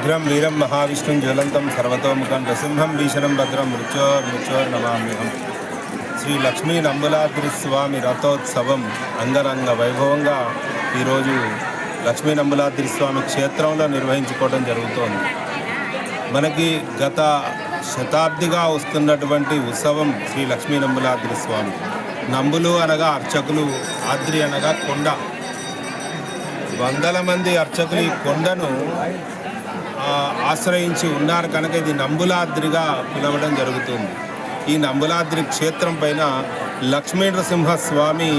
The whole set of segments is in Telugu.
ఉగ్రం వీరం మహావిష్ణుం జ్వలంతం సర్వతోముఖం నృసింహం భీషణం భద్రం మృత్యోర్ నమామ్యహం. శ్రీ లక్ష్మీ నంబులాద్రి స్వామి రథోత్సవం అంగరంగ వైభవంగా ఈరోజు లక్ష్మీ నంబులాద్రి స్వామి క్షేత్రంలో నిర్వహించుకోవడం జరుగుతోంది. మనకి గత శతాబ్దిగా వస్తున్నటువంటి ఉత్సవం శ్రీ లక్ష్మీ నంబులాద్రి స్వామి. నంబులు అనగా అర్చకులు ఆద్రి అనగా కొండ. వందల మంది అర్చకులు ఈ కొండను ఆశ్రయించి ఉన్నారు కనుక ఇది నంబులాద్రిగా పిలవడం జరుగుతుంది. ఈ నంబులాద్రి క్షేత్రం పైన లక్ష్మీ నరసింహ స్వామి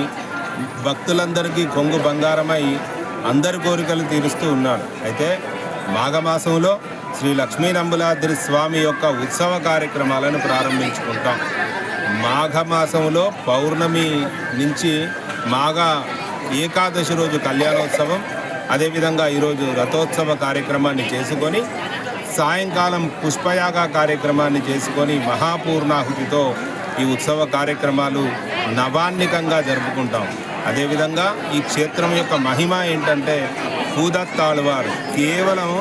భక్తులందరికీ కొంగు బంగారమై అందరి కోరికలు తీరుస్తూ ఉన్నాడు అయితే మాఘమాసంలో శ్రీ లక్ష్మీ నంబులాద్రి స్వామి యొక్క ఉత్సవ కార్యక్రమాలను ప్రారంభించుకుంటాం. మాఘమాసంలో పౌర్ణమి నుంచి మాఘ ఏకాదశి రోజు కళ్యాణోత్సవం అదేవిధంగా ఈరోజు రథోత్సవ కార్యక్రమాన్ని చేసుకొని సాయంకాలం పుష్పయాగ కార్యక్రమాన్ని చేసుకొని మహాపూర్ణాహుతితో ఈ ఉత్సవ కార్యక్రమాలు నవాన్నికంగా జరుపుకుంటాం. అదేవిధంగా ఈ క్షేత్రం యొక్క మహిమ ఏంటంటే పూదత్ ఆళ్వార్. కేవలం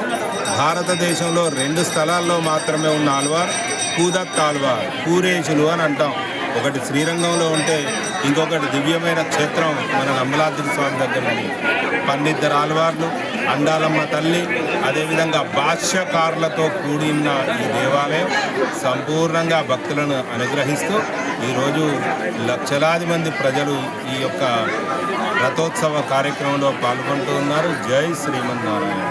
భారతదేశంలో రెండు స్థలాల్లో మాత్రమే ఉన్న ఆళ్వార్ పూదత్ ఆళ్వార్ పూరేషులు అని అంటాం. ఒకటి శ్రీరంగంలో ఉంటే ఇంకొకటి దివ్యమైన క్షేత్రం మన అమలాద్రి స్వామి దగ్గర ఉంది. పన్నిద్దరు ఆళ్వార్లు అండాలమ్మ తల్లి అదేవిధంగా భాష్యకారులతో కూడిన ఈ దేవాలయం సంపూర్ణంగా భక్తులను అనుగ్రహిస్తూ ఈరోజు లక్షలాది మంది ప్రజలు ఈ యొక్క రథోత్సవ కార్యక్రమంలో పాల్గొంటూ ఉన్నారు. జై శ్రీమన్నారాయణ.